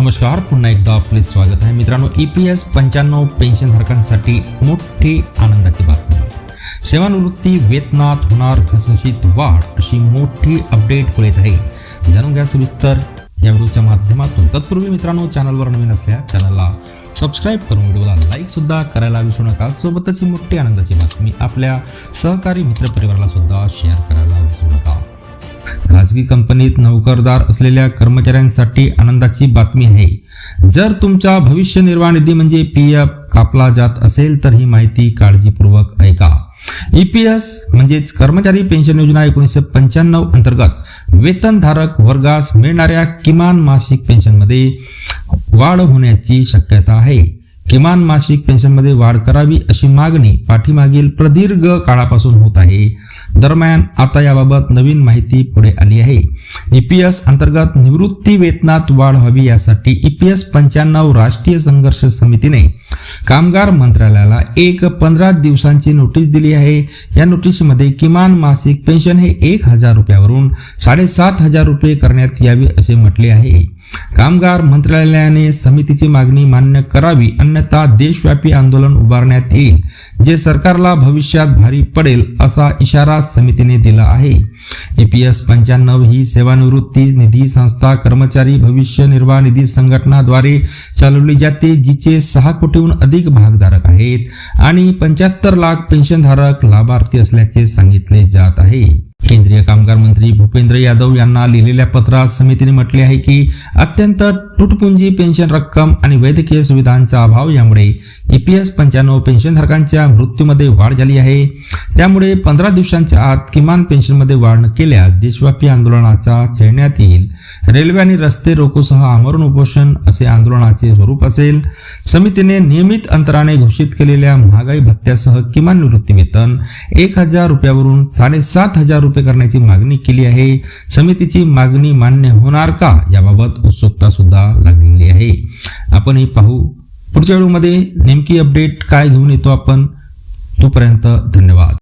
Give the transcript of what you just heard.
नमस्कार पुन्हा एकदा आपले स्वागत आहे. मित्रांनो ई पी एस पंच्याण्णव पेन्शनधारकांसाठी मोठी आनंदाची बातमी. सेवानिवृत्ती वेतनात होणार घसघशीत वाढ अशी मोठी अपडेट कळत आहे जाणून घ्या सविस्तर या व्हिडिओच्या माध्यमातून. तत्पूर्वी मित्रांनो चॅनलवर नवीन असल्या चॅनलला सबस्क्राईब करून व्हिडिओला लाईक सुद्धा करायला विसरू नका. सोबतच ही मोठी आनंदाची बातमी आपल्या सहकारी मित्रपरिवाराला सुद्धा शेअर करायला विसरू नका. खासगी कंपनीत नोकरदार असलेल्या कर्मचाऱ्यांसाठी आनंदाची बातमी आहे. जर तुमचा भविष्य निर्वाह निधी म्हणजे पी एफ कापला जात असेल तर ही माहिती काळजीपूर्वक ऐका. ई पी एस म्हणजेच कर्मचारी पेन्शन योजना एकोणीसशे पंच्याण्णव अंतर्गत वेतनधारक वर्गास मिळणाऱ्या किमान मासिक पेन्शनमध्ये वाढ होण्याची शक्यता आहे. किमान मासिक पेन्शनमध्ये वाढ करावी अशी मागणी पाठीमागील प्रदीर्घ काळापासून होत आहे. दरम्यान आता याबाबत नवीन माहिती पुढे आली आहे. ईपीएस अंतर्गत निवृत्ती वेतनात वाढ व्हावी यासाठी ईपीएस पंच्याण्णव राष्ट्रीय संघर्ष समितीने कामगार मंत्रालयाला एक पंधरा दिवसांची नोटीस दिली आहे. या नोटीसमध्ये किमान मासिक पेन्शन हे एक हजार रुपयावरून साडेसात हजार रुपये करण्यात यावे असे म्हटले आहे. कामगार मंत्रालयाने समितीची मागणी मान्य करावी अन्यथा देशव्यापी आंदोलन उभारण्यात येईल. जे सरकारला भविष्यात भारी पडेल असा इशारा समितीने दिला आहे. एपीएस पंच्याण्णव ही सेवानिवृत्ती निधी संस्था कर्मचारी भविष्य निर्वाह निधी संघटनाद्वारे चालवली जाते जिचे सहा कोटीहून अधिक भागधारक आहेत आणि पंच्याहत्तर लाख पेन्शनधारक लाभार्थी असल्याचे सांगितले जात आहे. केंद्रीय कामगार मंत्री भूपेंद्र यादव यांना लिहिलेल्या पत्रात समितीने म्हटले आहे की अत्यंत तुटपुंजी पेन्शन रक्कम आणि वैद्यकीय सुविधांचा अभाव यामुळे ईपीएस पंच्याण्णव पेन्शनधारकांच्या मृत्यूमध्ये वाढ झाली आहे. त्यामुळे पंधरा दिवसांच्या आत किमान पेन्शनमध्ये वाढ न केल्यास देशव्यापी आंदोलनाचा छेडण्यात येईल. रेल्वे आणि रस्ते रोकोसह आमरण उपोषण असे आंदोलनाचे स्वरूप असेल. समितीने नियमित अंतराने घोषित केलेल्या महागाई भत्त्यासह किमान निवृत्तीवेतन एक हजार रुपयावरून साडेसात हजार रुपये करण्याची मागणी केली आहे. समितीची मागणी मान्य होणार का याबाबत उत्सुकता सुद्धा लागलेली आहे. आपणही पाहू पुढच्या व्हिडिओमध्ये नेमकी अपडेट काय घेऊन येतो आपण तोपर्यंत धन्यवाद.